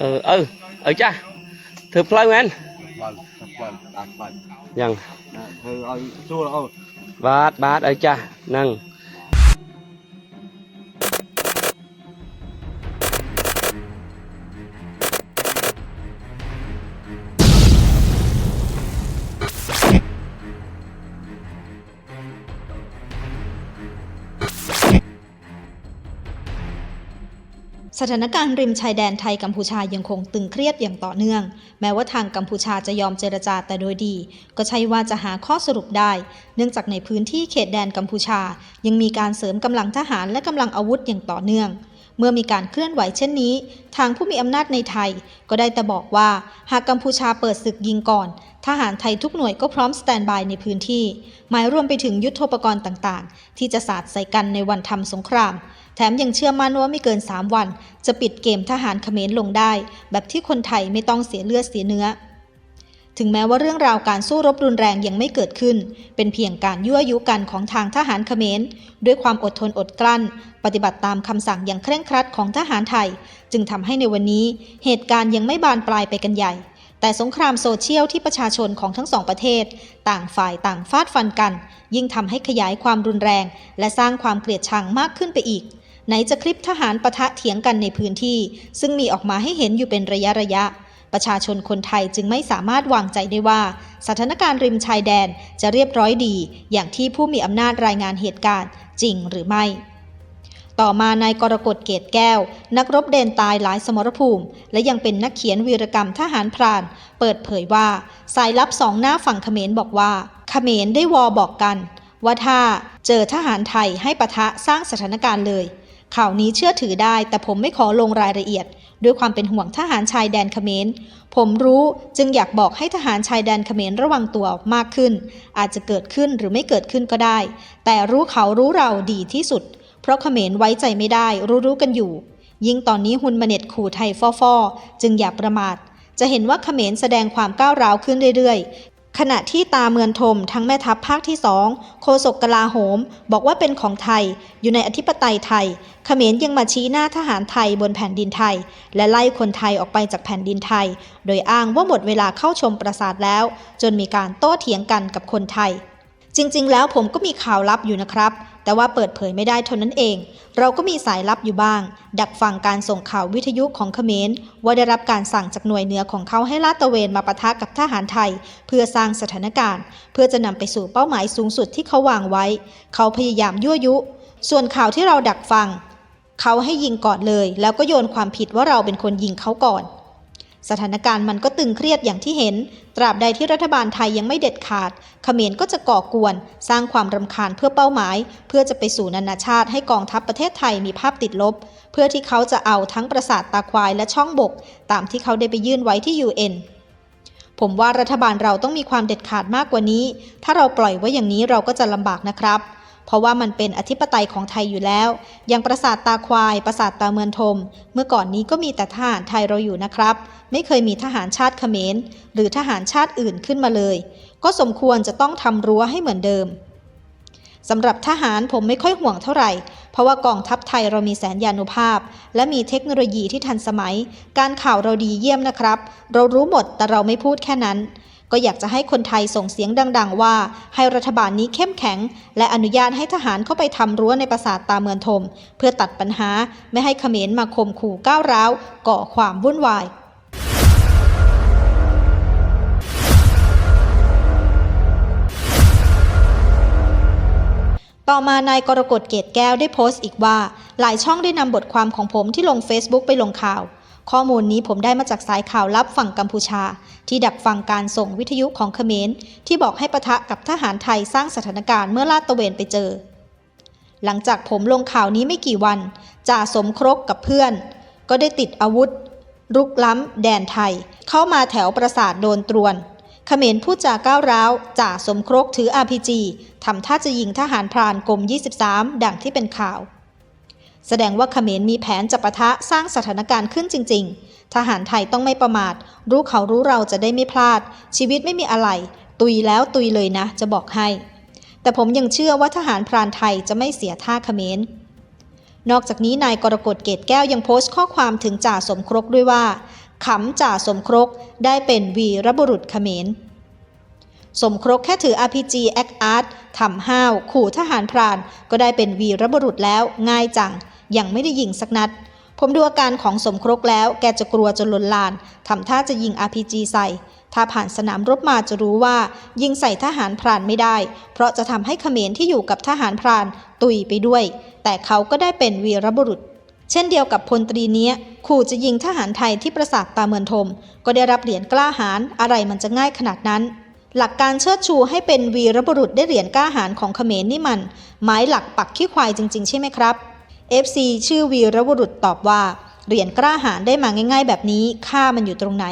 អឺអើអើចាស់ធ្វើផ្លូវមែនបាទបាទបាទបាទយ៉ាងធ្វើឲ្យស្រួលអូបាទបាទអើចាស់ហ្នឹង สถานการณ์ริมชายแดนไทยกัมพูชายังคงตึงเครียดอย่างต่อเนื่อง แม้ว่าทางกัมพูชาจะยอมเจรจาแต่โดยดี ก็ใช่ว่าจะหาข้อสรุปได้ เนื่องจากในพื้นที่เขตแดนกัมพูชา ยังมีการเสริมกำลังทหารและกำลังอาวุธอย่างต่อเนื่อง เมื่อมีการเคลื่อนไหวเช่นนี้ ทางผู้มีอำนาจในไทย ก็ได้แต่บอกว่า หากกัมพูชาเปิดศึกยิงก่อน ทหารไทยทุกหน่วยก็พร้อมสแตนบายในพื้นที่ หมายรวมไปถึงยุทโธปกรณ์ต่างๆ ที่จะสาดใส่กันในวันทำสงคราม แถมยังเชื่อมั่นว่าไม่เกิน 3 วัน จะปิดเกมทหารเขมรลงได้ แบบที่คนไทยไม่ต้องเสียเลือดเสียเนื้อ ถึงแม้ว่าเรื่องราวการสู้รบรุนแรงยังไม่เกิดขึ้น เป็นเพียงการยั่วยุกันของทางทหารเขมร ด้วยความอดทนอดกลั้น ปฏิบัติตามคำสั่งอย่างเคร่งครัดของทหารไทย จึงทำให้ในวันนี้ เหตุการณ์ยังไม่บานปลายไปกันใหญ่ แต่สงครามโซเชียลที่ประชาชนของทั้งสองประเทศ ต่างฝ่ายต่างฟาดฟันกัน ยิ่งทำให้ขยายความรุนแรง และสร้างความเกลียดชังมากขึ้นไปอีกไหนจะคลิปทหารปะทะเถียงกันในพื้นที่ ซึ่งมีออกมาให้เห็นอยู่เป็นระยะระยะ ประชาชนคนไทยจึงไม่สามารถวางใจได้ว่า สถานการณ์ริมชายแดนจะเรียบร้อยดี อย่างที่ผู้มีอำนาจรายงานเหตุการณ์จริงหรือไม่ต่อมานายกรกฎเกตแก้ว นักรบเดนตายหลายสมรภูมิ และยังเป็นนักเขียนวีรกรรมทหารพราน เปิดเผยว่า สายลับสองหน้าฝั่งเขมรบอกว่า เขมรได้วอบอกกัน ว่าถ้าเจอทหารไทยให้ปะทะสร้างสถานการณ์เลย ข่าวนี้เชื่อถือได้แต่ผมไม่ขอลงรายละเอียด ด้วยความเป็นห่วงทหารชายแดนเขมร ผมรู้จึงอยากบอกให้ทหารชายแดนเขมรระวังตัวมากขึ้น อาจจะเกิดขึ้นหรือไม่เกิดขึ้นก็ได้ แต่รู้เขารู้เราดีที่สุด เพราะเขมรไว้ใจไม่ได้ รู้รู้กันอยู่ ยิ่งตอนนี้ฮุนมาเน็ตขู่ไทยฟอฟอจึงอย่าประมาทจะเห็นว่าเขมรแสดงความก้าวร้าวขึ้นเรื่อย ขณะที่ตาเมือนทมทั้งแม่ทัพภาคที่สองโคศกกลาโหม บอกว่าเป็นของไทยอยู่ในอธิปไตยไทย เขมรยังมาชี้หน้าทหารไทยบนแผ่นดินไทย และไล่คนไทยออกไปจากแผ่นดินไทย โดยอ้างว่าหมดเวลาเข้าชมปราสาทแล้ว จนมีการโต้เถียงกันกับคนไทย จริงๆ แล้วผมก็มีข่าวลับอยู่นะครับ แต่ว่าเปิดเผยไม่ได้เท่านั้นเอง เราก็มีสายลับอยู่บ้าง ดักฟังการส่งข่าววิทยุของเขมรว่าได้รับการสั่งจากหน่วยเหนือของเขาให้ลาดตระเวนมาปะทะกับทหารไทย เพื่อสร้างสถานการณ์ เพื่อจะนำไปสู่เป้าหมายสูงสุดที่เขาวางไว้ เขาพยายามยั่วยุ ส่วนข่าวที่เราดักฟัง เขาให้ยิงก่อนเลย แล้วก็โยนความผิดว่าเราเป็นคนยิงเขาก่อน สถานการณ์มันก็ตึงเครียดอย่างที่เห็น ตราบใดที่รัฐบาลไทยยังไม่เด็ดขาด เขมรก็จะก่อกวน สร้างความรำคาญเพื่อเป้าหมาย เพื่อจะไปสู่นานาชาติให้กองทัพประเทศไทยมีภาพติดลบ เพื่อที่เขาจะเอาทั้งปราสาทตาควายและช่องบก ตามที่เขาได้ไปยื่นไว้ที่ UN ผมว่ารัฐบาลเราต้องมีความเด็ดขาดมากกว่านี้ ถ้าเราปล่อยไว้อย่างนี้เราก็จะลำบากนะครับ เพราะว่ามันเป็นอธิปไตยของไทยอยู่แล้ว อย่างปราสาทตาควาย ปราสาทตาเมือนทม เมื่อก่อนนี้ก็มีแต่ทหารไทยเราอยู่นะครับ ไม่เคยมีทหารชาติเขมร หรือทหารชาติอื่นขึ้นมาเลย ก็สมควรจะต้องทำรั้วให้เหมือนเดิมสำหรับทหารผมไม่ค่อยห่วงเท่าไหร่ เพราะว่ากองทัพไทยเรามีแสนยานุภาพ และมีเทคโนโลยีที่ทันสมัย การข่าวเราดีเยี่ยมนะครับ เรารู้หมดแต่เราไม่พูดแค่นั้น ก็อยากจะให้คนไทยส่งเสียงดัง ๆ ว่า ให้รัฐบาลนี้เข้มแข็ง และอนุญาตให้ทหารเข้าไปทำรั้วในปราสาทตาเมือนทม เพื่อตัดปัญหาไม่ให้เขมรมาข่มขู่ก้าวร้าว ก่อความวุ่นวายต่อมานายกรกฎเกตแก้วได้โพสต์อีกว่า หลายช่องได้นำบทความของผมที่ลง Facebook ไปลงข่าว ข้อมูลนี้ผมได้มาจากสายข่าวลับฝั่งกัมพูชา ที่ดักฟังการส่งวิทยุของเขมร ที่บอกให้ปะทะกับทหารไทยสร้างสถานการณ์เมื่อลาดตะเวนไปเจอ หลังจากผมลงข่าวนี้ไม่กี่วันจ่าสมครกกับเพื่อน ก็ได้ติดอาวุธ รุกล้ำ แดนไทย เข้ามาแถวปราสาทโดนตรวนเขมรพูดจาก้าวร้าวจ่าสมครกถือ RPG ทำท่าจะยิงทหารพรานกรม 23 ดังที่เป็นข่าว แสดงว่าเขมรมีแผนจะปะทะสร้างสถานการณ์ขึ้นจริง ๆ ทหารไทยต้องไม่ประมาท รู้เขารู้เราจะได้ไม่พลาด ชีวิตไม่มีอะไร ตุยแล้วตุยเลยนะ จะบอกให้ แต่ผมยังเชื่อว่าทหารพรานไทยจะไม่เสียท่าเขมรนอกจากนี้นายกรกฎเกตแก้วยังโพสต์ข้อความถึงจ่าสมครกด้วยว่าขำจ่าสมครกได้เป็นวีรบุรุษเขมร สมครกแค่ถือ RPG แอคอาร์ตทำห้าวขู่ทหารพราน ก็ได้เป็นวีรบุรุษแล้วง่ายจัง ยังไม่ได้ยิงสักนัด ผมดูอาการของสมครกแล้วแกจะกลัวจนลนลานทำท่าจะยิง RPG ใส่ ถ้าผ่านสนามรบมาจะรู้ว่า ยิงใส่ทหารพรานไม่ได้ เพราะจะทำให้เขมรที่อยู่กับทหารพรานตุยไปด้วย แต่เขาก็ได้เป็นวีรบุรุษเช่นเดียวกับพลตรีเนี้ยขู่จะยิงทหารไทยที่ปราสาทตาเมือนทม ก็ได้รับเหรียญกล้าหาญอะไรมันจะง่ายขนาดนั้น หลักการเชิดชูให้เป็นวีรบุรุษได้เหรียญกล้าหาญของเขมรนี่มัน ไม้หลักปักขี้ควายจริง ๆ ใช่ไหมครับ FC ชื่อวีรบุรุษตอบว่า เหรียญกล้าหาญได้มาง่าย ๆ แบบนี้ค่ามันอยู่ตรงไหน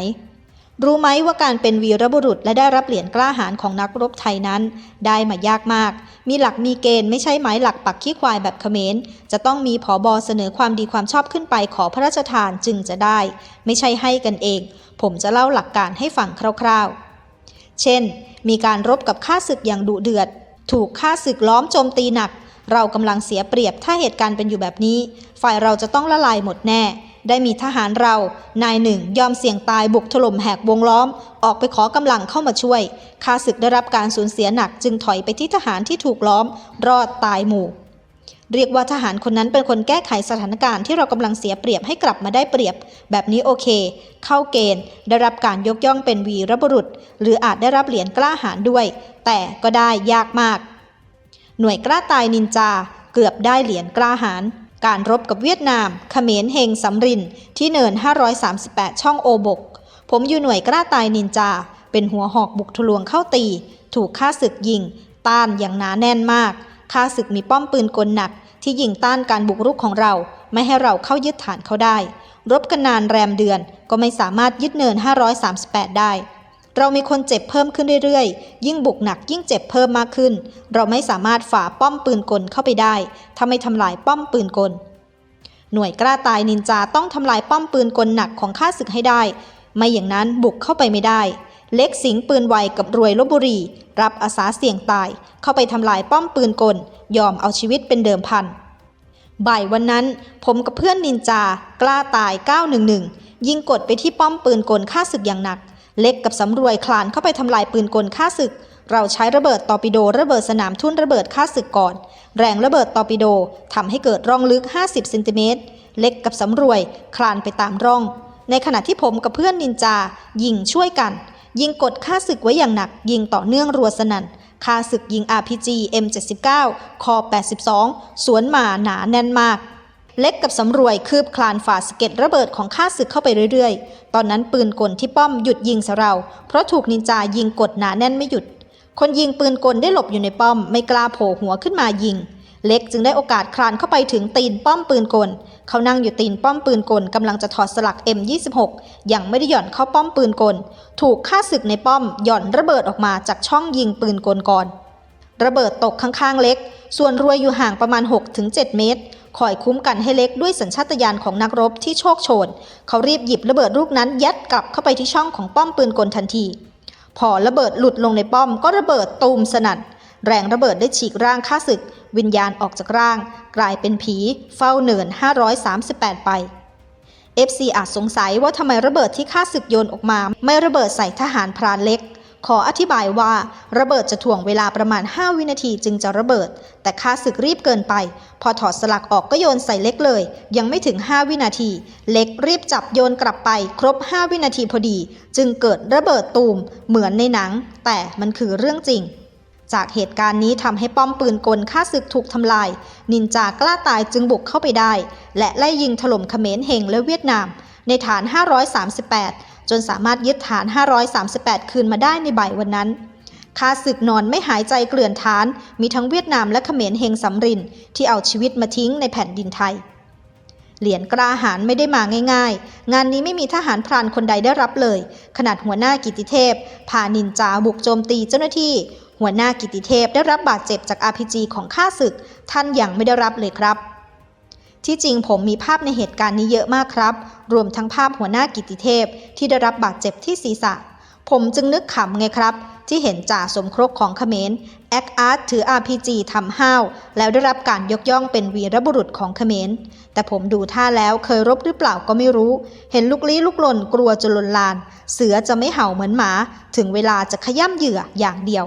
รู้ไหมว่าการเป็นวีรบุรุษและได้รับเหรียญกล้าหาญของนักรบไทยนั้น ได้มายากมาก มีหลักมีเกณฑ์ไม่ใช่ไม้หลักปักขี้ควายแบบเขมร จะต้องมีผอบอเสนอความดีความชอบขึ้นไปขอพระราชทานจึงจะได้ ไม่ใช่ให้กันเอง ผมจะเล่าหลักการให้ฟังคร่าวๆ เช่น มีการรบกับข้าศึกอย่างดุเดือด ถูกข้าศึกล้อมโจมตีหนัก เรากำลังเสียเปรียบถ้าเหตุการณ์เป็นอยู่แบบนี้ ฝ่ายเราจะต้องละลายหมดแน่ ได้มีทหารเรา นายหนึ่งยอมเสี่ยงตายบุกถล่มแหกวงล้อม ออกไปขอกำลังเข้ามาช่วยข้าศึกได้รับการสูญเสียหนักจึงถอยไปที่ทหารที่ถูกล้อม รอดตายหมู่ เรียกว่าทหารคนนั้นเป็นคนแก้ไขสถานการณ์ที่เรากำลังเสียเปรียบให้กลับมาได้เปรียบ แบบนี้โอเค เข้าเกณฑ์ ได้รับการยกย่องเป็นวีรบุรุษ หรืออาจได้รับเหรียญกล้าหาญด้วย แต่ก็ได้ยากมาก หน่วยกล้าตายนินจา เกือบได้เหรียญกล้าหาญการรบกับเวียดนามเขมรเฮงสำรินที่เนิน 538 ช่องโอบก ผมอยู่หน่วยกล้าตายนินจา เป็นหัวหอกบุกทะลวงเข้าตี ถูกข้าศึกยิง ต้านอย่างหนาแน่นมาก ข้าศึกมีป้อมปืนกลหนักที่ยิงต้านการบุกรุกของเรา ไม่ให้เราเข้ายึดฐานเขาได้ รบกันนานแรมเดือนก็ไม่สามารถยึดเนิน 538 ได้ เรามีคนเจ็บเพิ่มขึ้นเรื่อยๆ ยิ่งบุกหนักยิ่งเจ็บเพิ่มมากขึ้น เราไม่สามารถฝ่าป้อมปืนกลเข้าไปได้ถ้าไม่ทำลายป้อมปืนกล หน่วยกล้าตายนินจาต้องทำลายป้อมปืนกลหนักของข้าศึกให้ได้ ไม่อย่างนั้นบุกเข้าไปไม่ได้ เล็กสิงปืนไวกับรวยลบบุรี รับอาสาเสี่ยงตาย เข้าไปทำลายป้อมปืนกล ยอมเอาชีวิตเป็นเดิมพัน บ่ายวันนั้น ผมกับเพื่อนนินจา กล้าตาย 911 ยิงกดไปที่ป้อมปืนกลฆ่าศึกอย่างหนัก เล็กกับสำรวยคลานเข้าไปทำลายปืนกลฆ่าศึก เราใช้ระเบิดตอร์ปิโดระเบิดสนามทุ่นระเบิดฆ่าศึกก่อน แรงระเบิดตอร์ปิโดทำให้เกิดร่องลึก 50เซนติเมตร เล็กกับสำรวยคลานไปตามร่อง ในขณะที่ผมกับเพื่อนนินจายิงช่วยกัน ยิงกดฆ่าศึกไว้อย่างหนัก ยิงต่อเนื่องรัวสนั่นฆ่าศึกยิง RPG M79 คอ82 สวนหมาหนาแน่นมาก เล็กกับสำรวยคืบคลานฝ่าสเก็ดระเบิดของข้าศึกเข้าไปเรื่อยๆ ตอนนั้นปืนกลที่ป้อมหยุดยิงสเรา เพราะถูกนินจายิงกดหนาแน่นไม่หยุด คนยิงปืนกลได้หลบอยู่ในป้อม ไม่กล้าโผล่หัวขึ้นมายิง เล็กจึงได้โอกาสคลานเข้าไปถึงตีนป้อมปืนกล เขานั่งอยู่ตีนป้อมปืนกลกำลังจะถอดสลัก M26 ยังไม่ได้หย่อนเข้าป้อมปืนกล ถูกฆ่าศึกในป้อมหย่อนระเบิดออกมาจากช่องยิงปืนกลก่อน ระเบิดตกข้างๆเล็ก ส่วนรวยอยู่ห่างประมาณ 6-7 เมตรคอยคุ้มกันให้เล็กด้วยสัญชาตญาณของนักรบที่โชคโชน เขารีบหยิบระเบิดลูกนั้นยัดกลับเข้าไปที่ช่องของป้อมปืนกลทันที พอระเบิดหลุดลงในป้อมก็ระเบิดตูมสนั่นแรงระเบิดได้ฉีกร่างข้าศึก วิญญาณออกจากร่าง กลายเป็นผีเฝ้าเนิน 538 ไป FC อาจสงสัยว่าทำไมระเบิดที่ข้าศึกโยนออกมา ไม่ระเบิดใส่ทหารพรานเล็ก ขออธิบายว่าระเบิดจะถ่วงเวลาประมาณ 5 วินาทีจึงจะระเบิด แต่ข้าศึกรีบเกินไป พอถอดสลักออกก็โยนใส่เล็กเลย ยังไม่ถึง 5 วินาที เล็กรีบจับโยนกลับไป ครบ 5 วินาทีพอดี จึงเกิดระเบิดตูมเหมือนในหนัง แต่มันคือเรื่องจริง จากเหตุการณ์นี้ทำให้ป้อมปืนกลฆ่าศึกถูกทำลาย นินจากล้าตายจึงบุกเข้าไปได้ และไล่ยิงถล่มเขมรเฮงและเวียดนาม ในฐาน 538 จนสามารถยึดฐาน 538 คืนมาได้ในบ่ายวันนั้นข้าศึกนอนไม่หายใจเกลื่อนฐาน มีทั้งเวียดนามและเขมรเฮงสำรินที่เอาชีวิตมาทิ้งในแผ่นดินไทย เหรียญกล้าหาญไม่ได้มาง่ายๆ งานนี้ไม่มีทหารพรานคนใดได้รับเลย ขนาดหัวหน้ากิติเทพ พานินจาบุกโจมตีเจ้าหน้าที่ หัวหน้ากิติเทพได้รับบาดเจ็บจาก RPG ของข้าศึก ท่านยังไม่ได้รับเลยครับ ที่จริงผมมีภาพในเหตุการณ์นี้เยอะมากครับ รวมทั้งภาพหัวหน้ากิติเทพที่ได้รับบาดเจ็บที่ศีรษะ ผมจึงนึกขำไงครับ ที่เห็นจ่าสมครกของเขมรแอคอาร์ตถือ RPG ทำห้าวแล้วได้รับการยกย่องเป็นวีรบุรุษของเขมร แต่ผมดูท่าแล้วเคยรบหรือเปล่าก็ไม่รู้ เห็นลูกลี้ลูกลนกลัวจนลนลาน เสือจะไม่เห่าเหมือนหมา ถึงเวลาจะขย้ำเหยื่ออย่างเดียว